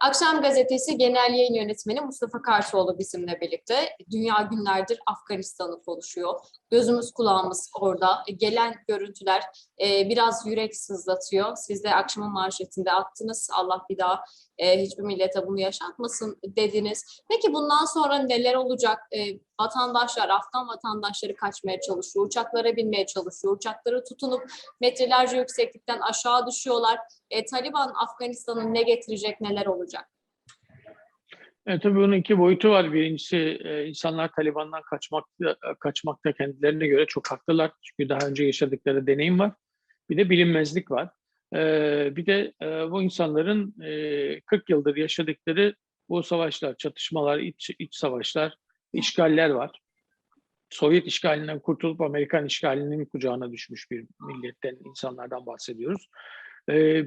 Akşam Gazetesi Genel Yayın Yönetmeni Mustafa Karşıoğlu bizimle birlikte. Dünya günlerdir Afganistan'ı konuşuyor. Gözümüz kulağımız orada. Gelen görüntüler e, biraz yürek sızlatıyor. Siz de akşamın manşetinde attınız. Allah bir daha e, hiçbir millete bunu yaşatmasın dediniz. Peki bundan sonra neler olacak? E, vatandaşlar, Afgan vatandaşları kaçmaya çalışıyor. Uçaklara binmeye çalışıyor. Uçakları tutunup metrelerce yükseklikten aşağı düşüyorlar. E, Taliban Afganistan'ın ne getirecek, neler olacak? Evet, tabii bunun iki boyutu var. Birincisi e, insanlar Taliban'dan kaçmakta, kaçmakta kendilerine göre çok haklılar. Çünkü daha önce yaşadıkları deneyim var. Bir de bilinmezlik var. E, bir de e, bu insanların 40 yıldır yaşadıkları bu savaşlar, çatışmalar, iç, iç savaşlar, işgaller var. Sovyet işgalinden kurtulup Amerikan işgalinin kucağına düşmüş bir milletten, insanlardan bahsediyoruz.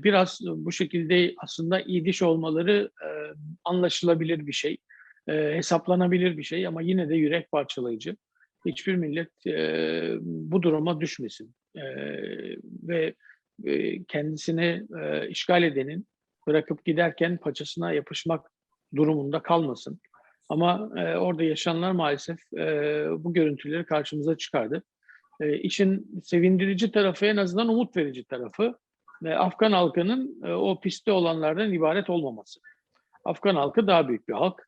Biraz bu şekilde aslında iyi olmaları anlaşılabilir bir şey, hesaplanabilir bir şey ama yine de yürek parçalayıcı. Hiçbir millet bu duruma düşmesin ve kendisini işgal edenin bırakıp giderken paçasına yapışmak durumunda kalmasın. Ama orada yaşananlar maalesef bu görüntüleri karşımıza çıkardı. İşin sevindirici tarafı en azından umut verici tarafı ve Afgan halkının e, o pistte olanlardan ibaret olmaması. Afgan halkı daha büyük bir halk.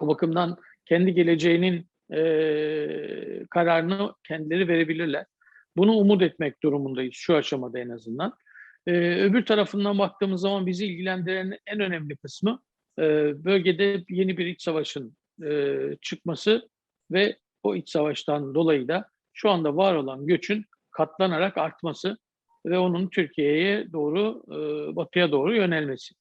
O bakımdan kendi geleceğinin e, kararını kendileri verebilirler. Bunu umut etmek durumundayız şu aşamada en azından. E, öbür tarafından baktığımız zaman bizi ilgilendiren en önemli kısmı e, bölgede yeni bir iç savaşın e, çıkması ve o iç savaştan dolayı da şu anda var olan göçün katlanarak artması ve onun Türkiye'ye doğru, e, batıya doğru yönelmesi.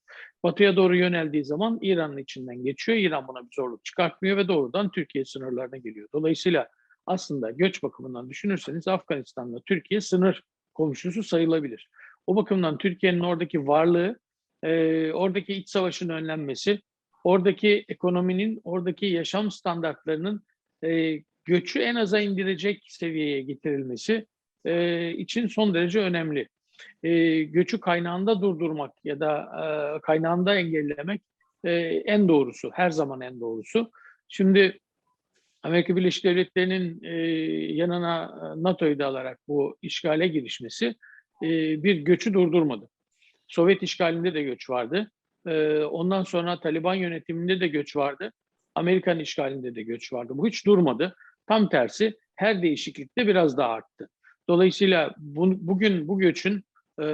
Batıya doğru yöneldiği zaman İran'ın içinden geçiyor. İran buna bir zorluk çıkartmıyor ve doğrudan Türkiye sınırlarına geliyor. Dolayısıyla aslında göç bakımından düşünürseniz Afganistan'la Türkiye sınır komşusu sayılabilir. O bakımdan Türkiye'nin oradaki varlığı, e, oradaki iç savaşın önlenmesi, oradaki ekonominin, oradaki yaşam standartlarının e, göçü en aza indirecek seviyeye getirilmesi e, için son derece önemli. E, göçü kaynağında durdurmak ya da e, kaynağında engellemek e, en doğrusu, her zaman en doğrusu. Şimdi Amerika Birleşik Devletleri'nin e, yanına NATO'yu da alarak bu işgale girişmesi e, bir göçü durdurmadı. Sovyet işgalinde de göç vardı. E, ondan sonra Taliban yönetiminde de göç vardı. Amerikan işgalinde de göç vardı. Bu hiç durmadı. Tam tersi her değişiklikte biraz daha arttı. Dolayısıyla bu, bugün bu göçün e,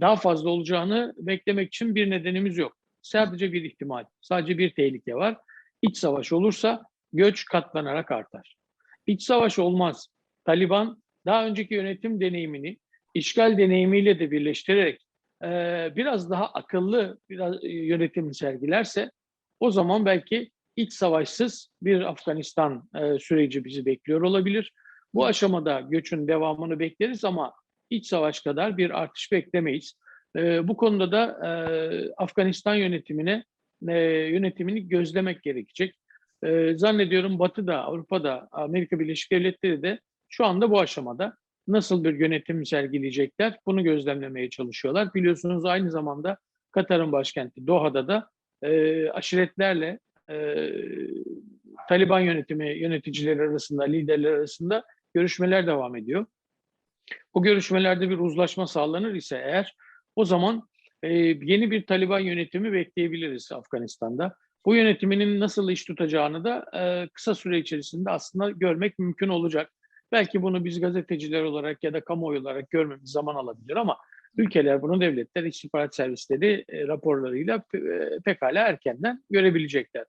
daha fazla olacağını beklemek için bir nedenimiz yok. Sadece bir ihtimal, sadece bir tehlike var. İç savaş olursa göç katlanarak artar. İç savaş olmaz. Taliban daha önceki yönetim deneyimini işgal deneyimiyle de birleştirerek e, biraz daha akıllı biraz yönetim sergilerse o zaman belki iç savaşsız bir Afganistan e, süreci bizi bekliyor olabilir. Bu aşamada göçün devamını bekleriz ama iç savaş kadar bir artış beklemeyiz. E, bu konuda da e, Afganistan yönetimine e, yönetimini gözlemek gerekecek. E, zannediyorum Batı'da, Avrupa'da, Amerika Birleşik Devletleri de şu anda bu aşamada nasıl bir yönetim sergileyecekler bunu gözlemlemeye çalışıyorlar. Biliyorsunuz aynı zamanda Katar'ın başkenti Doha'da da e, aşiretlerle e, Taliban yönetimi yöneticileri arasında, liderler arasında görüşmeler devam ediyor. O görüşmelerde bir uzlaşma sağlanır ise eğer o zaman e, yeni bir Taliban yönetimi bekleyebiliriz Afganistan'da. Bu yönetiminin nasıl iş tutacağını da e, kısa süre içerisinde aslında görmek mümkün olacak. Belki bunu biz gazeteciler olarak ya da kamuoyu olarak görmemiz zaman alabilir ama ülkeler bunu devletler istihbarat servisleri e, raporlarıyla e, pekala erkenden görebilecekler.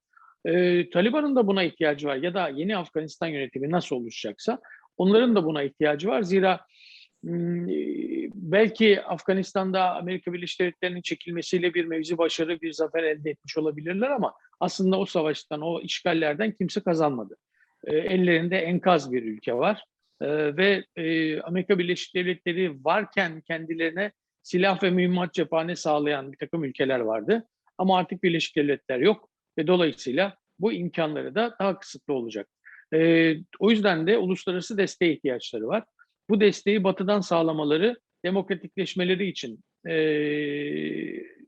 E, Taliban'ın da buna ihtiyacı var ya da yeni Afganistan yönetimi nasıl oluşacaksa Onların da buna ihtiyacı var. Zira belki Afganistan'da Amerika Birleşik Devletleri'nin çekilmesiyle bir mevzi başarı, bir zafer elde etmiş olabilirler ama aslında o savaştan, o işgallerden kimse kazanmadı. Ellerinde enkaz bir ülke var ve Amerika Birleşik Devletleri varken kendilerine silah ve mühimmat cephane sağlayan bir takım ülkeler vardı. Ama artık Birleşik Devletler yok ve dolayısıyla bu imkanları da daha kısıtlı olacak. E, o yüzden de uluslararası desteğe ihtiyaçları var. Bu desteği batıdan sağlamaları demokratikleşmeleri için e,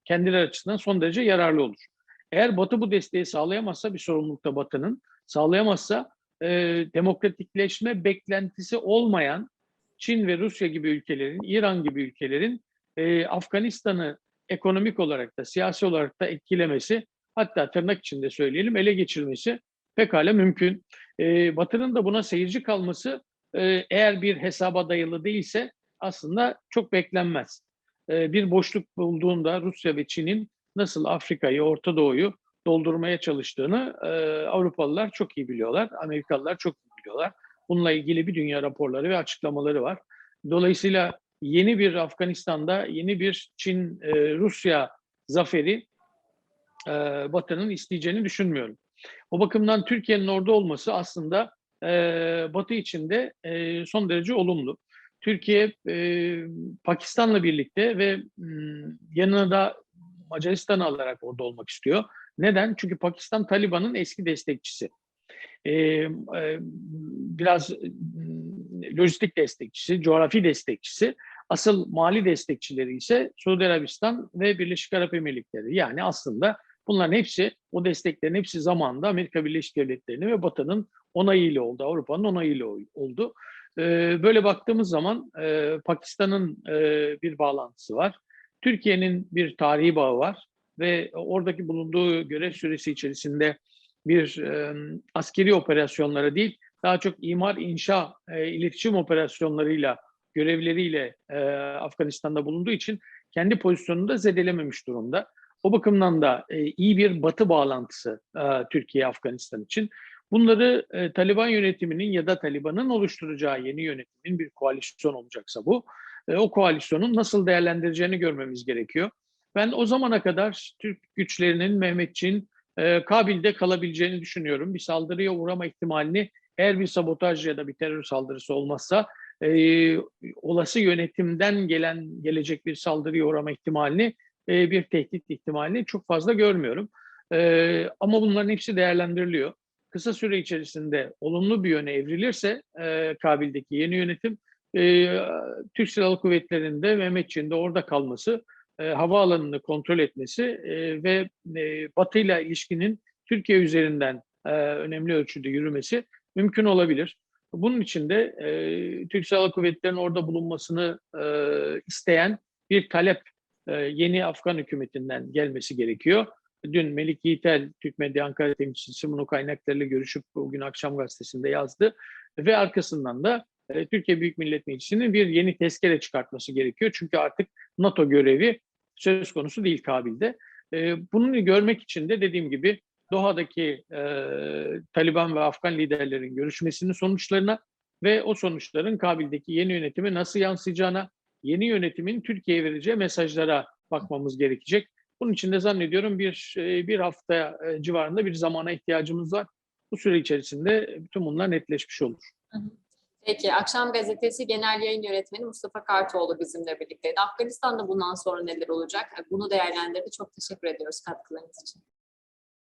kendileri açısından son derece yararlı olur. Eğer Batı bu desteği sağlayamazsa bir sorumluluk da Batı'nın sağlayamazsa e, demokratikleşme beklentisi olmayan Çin ve Rusya gibi ülkelerin, İran gibi ülkelerin e, Afganistan'ı ekonomik olarak da siyasi olarak da etkilemesi hatta tırnak içinde söyleyelim ele geçirmesi pekala mümkün. E, Batı'nın da buna seyirci kalması e, eğer bir hesaba dayalı değilse aslında çok beklenmez. E, bir boşluk bulduğunda Rusya ve Çin'in nasıl Afrika'yı, Orta Doğu'yu doldurmaya çalıştığını e, Avrupalılar çok iyi biliyorlar, Amerikalılar çok iyi biliyorlar. Bununla ilgili bir dünya raporları ve açıklamaları var. Dolayısıyla yeni bir Afganistan'da yeni bir Çin-Rusya zaferi e, Batı'nın isteyeceğini düşünmüyorum. O bakımdan Türkiye'nin orada olması aslında e, Batı için de e, son derece olumlu. Türkiye e, Pakistan'la birlikte ve m, yanına da Macaristan'ı alarak orada olmak istiyor. Neden? Çünkü Pakistan Taliban'ın eski destekçisi. E, e, biraz m, lojistik destekçisi, coğrafi destekçisi. Asıl mali destekçileri ise Suudi Arabistan ve Birleşik Arap Emirlikleri. Yani aslında bunların hepsi, o desteklerin hepsi zamanında Amerika Birleşik Devletleri'nin ve Batı'nın onayıyla oldu, Avrupa'nın onayıyla oldu. Ee, Böyle baktığımız zaman e, Pakistan'ın e, bir bağlantısı var. Türkiye'nin bir tarihi bağı var ve oradaki bulunduğu görev süresi içerisinde bir e, askeri operasyonlara değil, daha çok imar, inşa, e, iletişim operasyonlarıyla, görevleriyle e, Afganistan'da bulunduğu için kendi pozisyonunu da zedelememiş durumda. O bakımdan da e, iyi bir batı bağlantısı e, Türkiye-Afganistan için. Bunları e, Taliban yönetiminin ya da Taliban'ın oluşturacağı yeni yönetimin bir koalisyon olacaksa bu, e, o koalisyonun nasıl değerlendireceğini görmemiz gerekiyor. Ben o zamana kadar Türk güçlerinin Mehmetçiğin e, Kabil'de kalabileceğini düşünüyorum. Bir saldırıya uğrama ihtimalini eğer bir sabotaj ya da bir terör saldırısı olmazsa e, olası yönetimden gelen gelecek bir saldırıya uğrama ihtimalini e, bir tehdit ihtimalini çok fazla görmüyorum. E, ama bunların hepsi değerlendiriliyor. Kısa süre içerisinde olumlu bir yöne evrilirse e, Kabil'deki yeni yönetim e, Türk Silahlı Kuvvetleri'nde Mehmetçiğin de orada kalması, e, havaalanını kontrol etmesi e, ve e, Batı ile ilişkinin Türkiye üzerinden e, önemli ölçüde yürümesi mümkün olabilir. Bunun için de e, Türk Silahlı Kuvvetleri'nin orada bulunmasını e, isteyen bir talep e, yeni Afgan hükümetinden gelmesi gerekiyor. Dün Melik Yiğitel, Türk Medya Ankara temsilcisi bunu kaynaklarıyla görüşüp bugün akşam gazetesinde yazdı. Ve arkasından da e, Türkiye Büyük Millet Meclisi'nin bir yeni tezkere çıkartması gerekiyor. Çünkü artık NATO görevi söz konusu değil Kabil'de. E, bunu görmek için de dediğim gibi Doha'daki e, Taliban ve Afgan liderlerin görüşmesinin sonuçlarına ve o sonuçların Kabil'deki yeni yönetime nasıl yansıyacağına, yeni yönetimin Türkiye'ye vereceği mesajlara bakmamız gerekecek. Bunun için de zannediyorum bir bir hafta civarında bir zamana ihtiyacımız var. Bu süre içerisinde bütün bunlar netleşmiş olur. Peki, Akşam Gazetesi Genel Yayın Yönetmeni Mustafa Kartoğlu bizimle birlikteydi. Afganistan'da bundan sonra neler olacak? Bunu değerlendirdi. Çok teşekkür ediyoruz katkılarınız için.